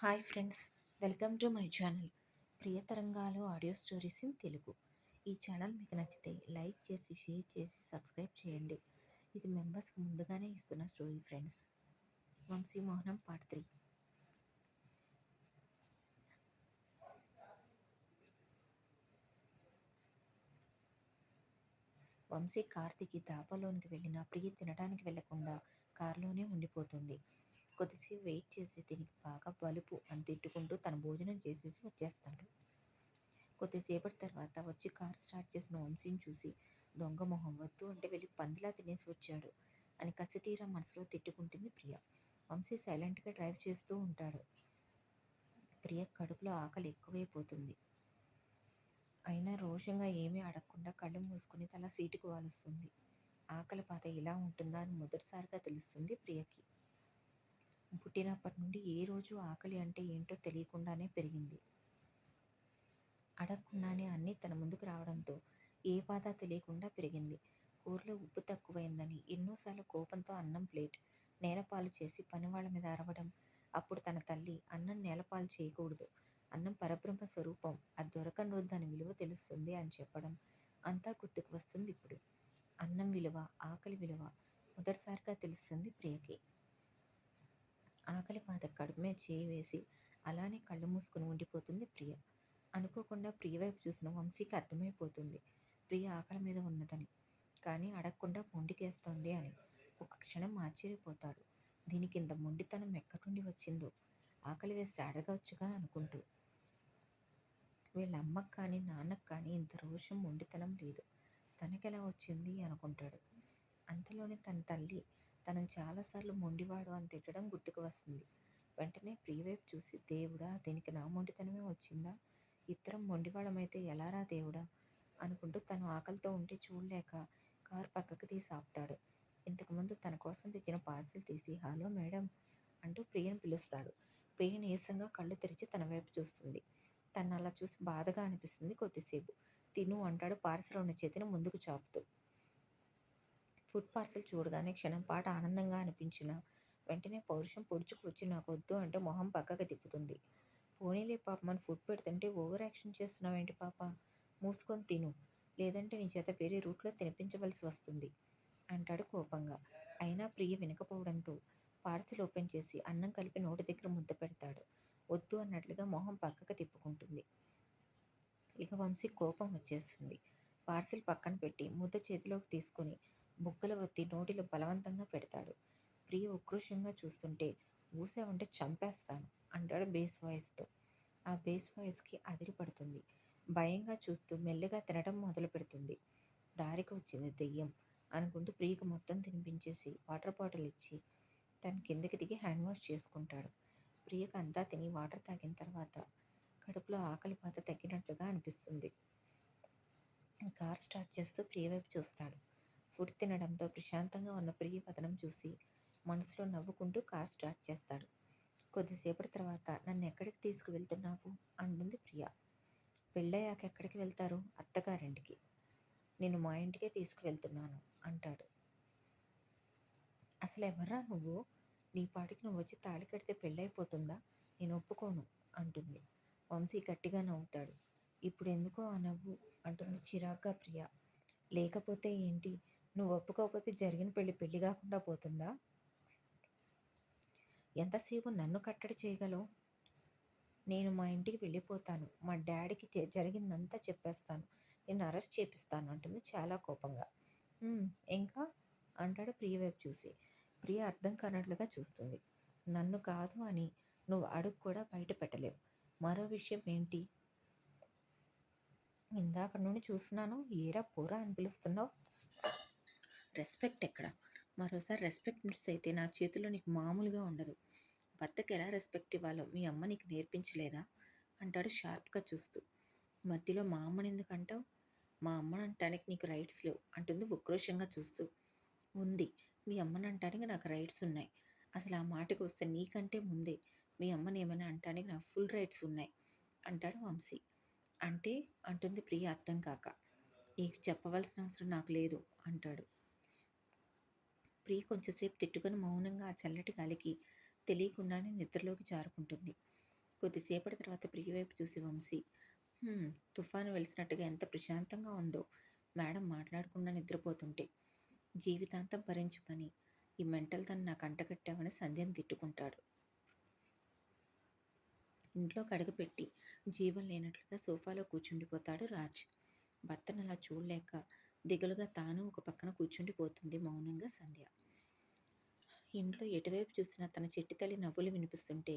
Hi friends welcome to my channel. Priya Tarangalu audio stories in Telugu. ఈ channel మీకు నచ్చితే like చేసి share చేసి సబ్స్క్రైబ్ చేయండి. ఇది మెంబర్స్కి ముందుగానే ఇస్తున్న story friends. Vamsi Mohanam part three. Vamsi car దాబాలోనికి వెళ్ళిన ప్రియ తినడానికి వెళ్ళకుండా కారులోనే ఉండిపోతుంది. కొద్దిసేపు వెయిట్ చేసి దీనికి బాగా బలుపు అని తిట్టుకుంటూ తన భోజనం చేసేసి వచ్చేస్తాడు. కొద్దిసేపటి తర్వాత వచ్చి కార్ స్టార్ట్ చేసిన వంశీని చూసి దొంగ మొహం వద్దు అంటే వెళ్ళి పందిలా తినేసి వచ్చాడు అని కసితీరా మనసులో తిట్టుకుంటుంది ప్రియ. వంశీ సైలెంట్గా డ్రైవ్ చేస్తూ ఉంటాడు. ప్రియ కడుపులో ఆకలి ఎక్కువైపోతుంది. అయినా రోషంగా ఏమీ అడగకుండా కళ్ళు మూసుకుని తల సీటుకు వాలుస్తుంది. ఆకలి పాత ఇలా ఉంటుందా అని మొదటిసారిగా తెలుస్తుంది ప్రియకి. పుట్టినప్పటి నుండి ఏ రోజు ఆకలి అంటే ఏంటో తెలియకుండానే పెరిగింది. అడగకుండానే అన్నీ తన ముందుకు రావడంతో ఏ బాధ తెలియకుండా పెరిగింది. కూరలో ఉప్పు తక్కువైందని ఎన్నోసార్లు కోపంతో అన్నం ప్లేట్ నేలపాలు చేసి పనివాళ్ళ మీద అరవడం. అప్పుడు తన తల్లి అన్నం నేలపాలు చేయకూడదు. అన్నం పరబ్రహ్మ స్వరూపం. అది దొరకని దాని విలువ తెలుస్తుంది అని చెప్పడం. అంతా గుర్తుకు వస్తుంది ఇప్పుడు. అన్నం విలువ ఆకలి విలువ మొదటిసారిగా తెలుస్తుంది ప్రియకి. ఆకలి బాధ కడుపు మీద చేయి వేసి అలానే కళ్ళు మూసుకుని ఉండిపోతుంది ప్రియ. అనుకోకుండా ప్రియ వైపు చూసిన వంశీకి అర్థమైపోతుంది. ప్రియ ఆకలి మీద ఉన్నదని. కానీ అడగకుండా మొండికేస్తోంది అని. ఒక క్షణం ఆశ్చర్యపోతాడు. దీనికి ఇంత మొండితనం ఎక్కడుండి వచ్చిందో? ఆకలి వేసి అడగవచ్చుగా అనుకుంటూ. వీళ్ళ అమ్మకు కానీ నాన్నకు కానీ ఇంత రోషం మొండితనం లేదు. తనకెలా వచ్చింది అనుకుంటాడు. అంతలోనే తన తల్లి తనను చాలాసార్లు మొండివాడు అని తిట్టడం గుర్తుకు వస్తుంది. వెంటనే ప్రియవైపు చూసి దేవుడా దీనికి నా మొండితనమే వచ్చిందా? ఇద్దరం మొండివాడమైతే ఎలారా దేవుడా అనుకుంటూ తను ఆకలితో ఉంటే చూడలేక కారు పక్కకు తీసి ఆపుతాడు. ఇంతకుముందు తన కోసం తెచ్చిన పార్సిల్ తీసి హలో మేడం అంటూ ప్రియను పిలుస్తాడు. ప్రియ నీరసంగా కళ్ళు తెరిచి తన వైపు చూస్తుంది. తను అలా చూసి బాధగా అనిపిస్తుంది కొద్దిసేపు. తిను అంటాడు పార్సిల్ ఉన్న చేతిని ముందుకు చాపుతూ. ఫుడ్ పార్సల్ చూడగానే క్షణం పాట ఆనందంగా అనిపించిన వెంటనే పౌరుషం పొడుచుకు నాకు వద్దు అంటే మొహం పక్కకు తిప్పుతుంది. పోనీలే పాప మన ఫుడ్ పెడుతుంటే ఓవర్ యాక్షన్ చేస్తున్నావేంటి పాప? మూసుకొని తిను. లేదంటే నీ చేత వేరే రూట్లో తినిపించవలసి వస్తుంది. అంటాడు కోపంగా. అయినా ప్రియ వినకపోవడంతో పార్సిల్ ఓపెన్ చేసి అన్నం కలిపి నోటి దగ్గర ముద్ద పెడతాడు. వద్దు అన్నట్లుగా మొహం పక్కకు తిప్పుకుంటుంది. ఇక వంశీ కోపం వచ్చేస్తుంది. పార్సిల్ పక్కన పెట్టి ముద్ద చేతిలోకి తీసుకుని బుగ్గల ఒత్తి నోటిలో బలవంతంగా పెడతాడు. ప్రియ ఉక్రోషంగా చూస్తుంటే ఊసావంటే చంపేస్తాను అంటాడు బేస్ వాయిస్తో. ఆ బేస్ వాయిస్కి అదిరిపడుతుంది. భయంగా చూస్తూ మెల్లగా తినడం మొదలు పెడుతుంది. దారికి వచ్చింది దెయ్యం అనుకుంటూ ప్రియకు మొత్తం తినిపించేసి వాటర్ బాటిల్ ఇచ్చి తను కిందకి దిగి హ్యాండ్ వాష్ చేసుకుంటాడు. ప్రియకు అంతా తిని వాటర్ తాగిన తర్వాత కడుపులో ఆకలి బాధ తగ్గినట్లుగా అనిపిస్తుంది. కార్ స్టార్ట్ చేస్తూ ప్రియ వైపు చూస్తాడు. ఫుడ్ తినడంతో ప్రశాంతంగా ఉన్న ప్రియ పతనం చూసి మనసులో నవ్వుకుంటూ కార్ స్టార్ట్ చేస్తాడు. కొద్దిసేపటి తర్వాత నన్ను ఎక్కడికి తీసుకువెళ్తున్నావు? అంటుంది ప్రియ. పెళ్ళయ్యాక ఎక్కడికి వెళ్తారు? అత్తగారింటికి. నేను మా ఇంటికే తీసుకువెళ్తున్నాను అంటాడు. అసలు ఎవర్రా నువ్వు? నీ పాటికి నువ్వు వచ్చి తాళి కడితే పెళ్ళైపోతుందా? నేను ఒప్పుకోను అంటుంది. వంశీ గట్టిగా నవ్వుతాడు. ఇప్పుడు ఎందుకో ఆ నవ్వు? అంటుంది చిరాగ్గా ప్రియ. లేకపోతే ఏంటి? నువ్వు ఒప్పుకోకపోతే జరిగిన పెళ్ళి పెళ్ళి కాకుండా పోతుందా? ఎంతసేపు నన్ను కట్టడి చేయగలవు? నేను మా ఇంటికి వెళ్ళిపోతాను. మా డాడీకి జరిగిందంతా చెప్పేస్తాను. నేను అరెస్ట్ చేపిస్తాను అంటుంది చాలా కోపంగా. ఇంకా? అంటాడు ప్రియ వైపు చూసి. ప్రియ అర్థం కానట్లుగా చూస్తుంది. నన్ను కాదు అని నువ్వు అడుగు కూడా బయట పెట్టలేవు. మరో విషయం ఏంటి? ఇందాక నుండి చూస్తున్నాను. ఏరా పోరా అని పిలుస్తున్నావు? రెస్పెక్ట్ ఎక్కడ? మరోసారి రెస్పెక్ట్ మిస్ అయితే నా చేతిలో నీకు మామూలుగా ఉండదు. భర్తకి ఎలా రెస్పెక్ట్ ఇవ్వాలో మీ అమ్మ నీకు నేర్పించలేదా? అంటాడు షార్ప్గా చూస్తూ. మధ్యలో మా అమ్మని ఎందుకు అంటావు? మా అమ్మని అంటానికి నీకు రైట్స్ లేవు అంటుంది ఉక్రోషంగా చూస్తూ. ఉంది. మీ అమ్మని అంటానికి నాకు రైట్స్ ఉన్నాయి. అసలు ఆ మాటకు వస్తే నీకంటే ముందే మీ అమ్మని ఏమైనా అంటానికి నాకు ఫుల్ రైట్స్ ఉన్నాయి అంటాడు వంశీ. అంటే? అంటుంది ప్రియ అర్థం కాక. నీకు చెప్పవలసిన అవసరం నాకు లేదు అంటాడు. ప్రియ కొంచెంసేపు తిట్టుకొని మౌనంగా ఆ చల్లటి గాలికి తెలియకుండానే నిద్రలోకి జారుకుంటుంది. కొద్దిసేపటి తర్వాత ప్రియ వైపు చూసి వంశీ తుఫాను వెలిసినట్టుగా ఎంత ప్రశాంతంగా ఉందో. మేడం మాట్లాడకుండా నిద్రపోతుంటే జీవితాంతం భరించు పని ఈ మెంటల్ తను నాకు అంటగట్టావని సంధ్యను తిట్టుకుంటాడు. ఇంట్లో కడగపెట్టి జీవం లేనట్లుగా సోఫాలో కూర్చుండిపోతాడు రాజ్. భర్తను అలా చూడలేక దిగులుగా తాను ఒక పక్కన కూర్చుండిపోతుంది మౌనంగా సంధ్య. ఇంట్లో ఎటువైపు చూసినా తన చెట్టి తల్లి నవ్వులు వినిపిస్తుంటే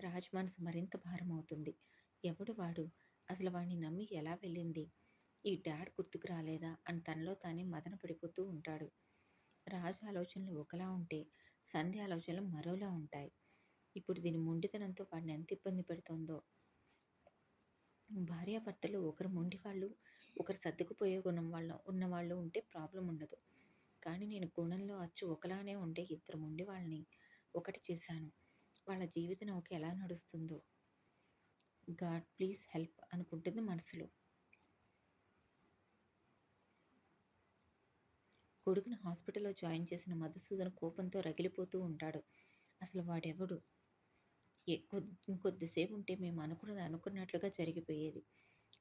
రాజ్ మనసు మరింత భారమవుతుంది. ఎవడు వాడు? అసలు వాడిని నమ్మి ఎలా వెళ్ళింది? ఈ డాడ్ గుర్తుకు రాలేదా? అని తనలో తానే మదన పడిపోతూ ఉంటాడు. రాజు ఆలోచనలు ఒకలా ఉంటే సంధ్య ఆలోచనలు మరోలా ఉంటాయి. ఇప్పుడు దీని మొండితనంతో వాడిని ఎంత ఇబ్బంది పెడుతుందో? భార్యాభర్తలు ఒకరు మొండి వాళ్ళు ఒకరు సర్దుకుపోయే గుణం వాళ్ళ ఉన్నవాళ్ళు ఉంటే ప్రాబ్లం ఉండదు. కానీ నేను గుణంలో అచ్చు ఒకలానే ఉండే ఇద్దరు ఉండి వాళ్ళని ఒకటి చేశాను. వాళ్ళ జీవితం ఒక ఎలా నడుస్తుందో. గాడ్ ప్లీజ్ హెల్ప్ అనుకుంటుంది మనసులో. కొడుకుని హాస్పిటల్లో జాయిన్ చేసిన మధుసూదన్ కోపంతో రగిలిపోతూ ఉంటాడు. అసలు వాడెవడు? ఇంకొద్దిసేపు ఉంటే మేము అనుకున్నది అనుకున్నట్లుగా జరిగిపోయేది.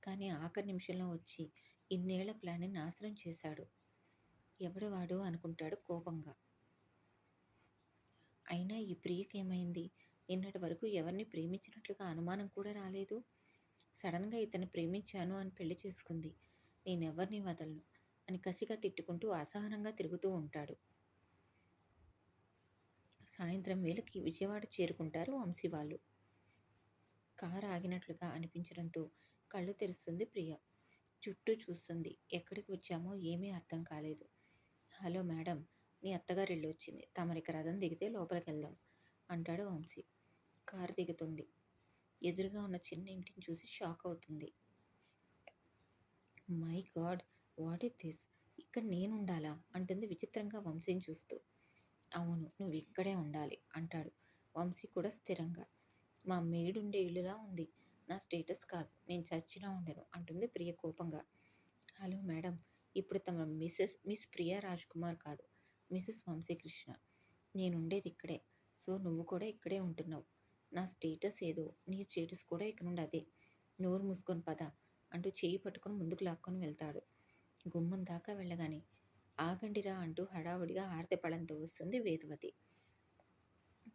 కానీ ఆఖరి నిమిషంలో వచ్చి ఇన్నేళ్ళ ప్లాన్ని నాశనం చేశాడు. ఎవడు వాడు అనుకుంటాడు కోపంగా. అయినా ఈ ప్రియకేమైంది? నిన్నటి వరకు ఎవరిని ప్రేమించినట్లుగా అనుమానం కూడా రాలేదు. సడన్గా ఇతన్ని ప్రేమించాను అని పెళ్ళి చేసుకుంది. నేనెవరిని వదలను అని కసిగా తిట్టుకుంటూ అసహనంగా తిరుగుతూ ఉంటాడు. సాయంత్రం వేళకి విజయవాడ చేరుకుంటారు వంశీ వాళ్ళు కారు ఆగినట్లుగా అనిపించడంతో కళ్ళు తెరుస్తుంది ప్రియ. చుట్టూ చూస్తుంది. ఎక్కడికి వచ్చామో ఏమీ అర్థం కాలేదు. హలో మేడం నీ అత్తగారు ఇల్లు వచ్చింది. తమరికి రథం దిగితే లోపలికి వెళ్దాం అంటాడు వంశీ. కారు దిగుతుంది. ఎదురుగా ఉన్న చిన్న ఇంటిని చూసి షాక్ అవుతుంది. My god what is this? ఇక్కడ నేను ఉండాలా? అంటుంది విచిత్రంగా వంశీని చూస్తూ. అవును నువ్వు ఇక్కడే ఉండాలి అంటాడు వంశీ కూడా స్థిరంగా. మా మేడుండే ఇల్లులా ఉంది. నా స్టేటస్ కాదు. నేను చచ్చినా ఉండను అంటుంది ప్రియ కోపంగా. హలో మేడం ఇప్పుడు తమ మిస్సెస్ మిస్ ప్రియా రాజ్ కుమార్ కాదు మిస్సెస్ వంశీకృష్ణ. నేనుండేది ఇక్కడే. సో నువ్వు కూడా ఇక్కడే ఉంటున్నావు. నా స్టేటస్ ఏదో నీ స్టేటస్ కూడా ఇక్కడ నుండి అదే. నోరు మూసుకొని పద అంటూ చేయి పట్టుకొని ముందుకు లాక్కొని వెళ్తాడు. గుమ్మం దాకా వెళ్ళగానే ఆగండిరా అంటూ హడావుడిగా హారతి పడంతో వస్తుంది వేదవతి.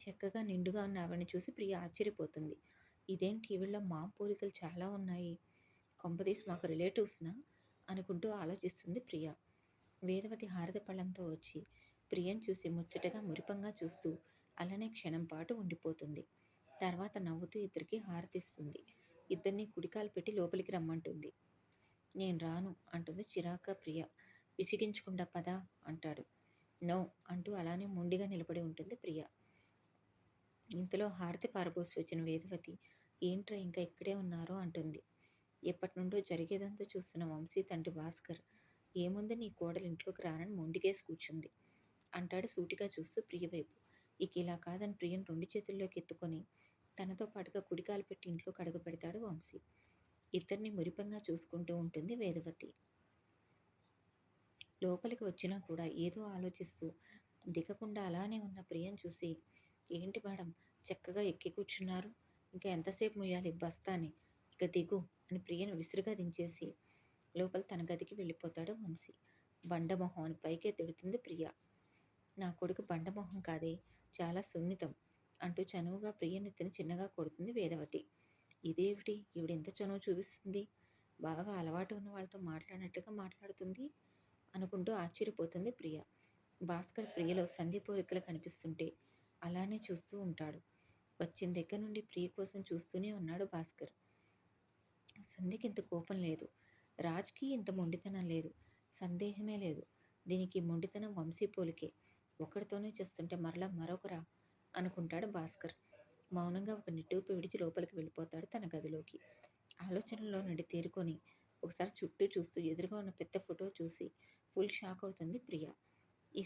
చక్కగా నిండుగా ఉన్న ఆవిడని చూసి ప్రియ ఆశ్చర్యపోతుంది. ఇదేం టీవీలో మా పోలికలు చాలా ఉన్నాయి. కొంపదీసి మాకు రిలేటివ్స్నా అనుకుంటూ ఆలోచిస్తుంది ప్రియ. వేదవతి హారతి పళ్ళంతో వచ్చి ప్రియం చూసి ముచ్చటగా మురిపంగా చూస్తూ అలానే క్షణం పాటు ఉండిపోతుంది. తర్వాత నవ్వుతూ ఇద్దరికి హారతిస్తుంది. ఇద్దరిని కుడికాలు పెట్టి లోపలికి రమ్మంటుంది. నేను రాను అంటుంది చిరాక ప్రియ. విసిగించకుండా పద అంటాడు. నో అంటూ అలానే మొండిగా నిలబడి ఉంటుంది ప్రియ. ఇంతలో హారతి పారబోసి వచ్చిన వేదవతి ఏంట్రా ఇంకా ఇక్కడే ఉన్నారో? అంటుంది. ఎప్పటి నుండో జరిగేదంతా చూస్తున్న వంశీ తండ్రి భాస్కర్ ఏముంది నీ కోడలు ఇంట్లోకి రానని మొండికేసి కూర్చుంది అంటాడు సూటిగా చూస్తూ ప్రియ వైపు ఇక ఇలా కాదని ప్రియను రెండు చేతుల్లోకి ఎత్తుకొని తనతో పాటుగా కుడికాలు పెట్టి ఇంట్లో కడుగు పెడతాడు వంశీ. ఇద్దరిని మురిపంగా చూసుకుంటూ ఉంటుంది వేదవతి. లోపలికి వచ్చినా కూడా ఏదో ఆలోచిస్తూ దిగకుండా అలానే ఉన్న ప్రియం చూసి ఏంటి మేడం చక్కగా ఎక్కి కూర్చున్నారు. ఇంకా ఎంతసేపు ముయ్యాలి? బస్తాని. ఇక దిగు. అని ప్రియను విసురుగా దించేసి లోపల తన గదికి వెళ్ళిపోతాడు వంశీ. బండమొహం అని పైకే తిడుతుంది ప్రియ. నా కొడుకు బండమొహం కాదే చాలా సున్నితం అంటూ చనువుగా ప్రియనెత్తిని చిన్నగా కొడుతుంది వేదవతి. ఇదేమిటి? ఈవిడెంత చనువు చూపిస్తుంది? బాగా అలవాటు ఉన్న వాళ్ళతో మాట్లాడినట్టుగా మాట్లాడుతుంది అనుకుంటూ ఆశ్చర్యపోతుంది ప్రియ. భాస్కర్ ప్రియలో సంధి పోలికలు కనిపిస్తుంటే అలానే చూస్తూ ఉంటాడు. వచ్చిన దగ్గర నుండి ప్రియ కోసం చూస్తూనే ఉన్నాడు భాస్కర్. సంధికి ఇంత కోపం లేదు. రాజ్కి ఇంత మొండితనం లేదు. సందేహమే లేదు. దీనికి మొండితనం వంశీ పోలికే. ఒకరితోనే చేస్తుంటే మరలా మరొకరా అనుకుంటాడు భాస్కర్. మౌనంగా ఒక నిట్టూపు విడిచి లోపలికి వెళ్ళిపోతాడు తన గదిలోకి. ఆలోచనలో నుండి తేరుకొని ఒకసారి చుట్టూ చూస్తూ ఎదురుగా ఉన్న పెద్ద ఫోటో చూసి ఫుల్ షాక్ అవుతుంది ప్రియ. ఈ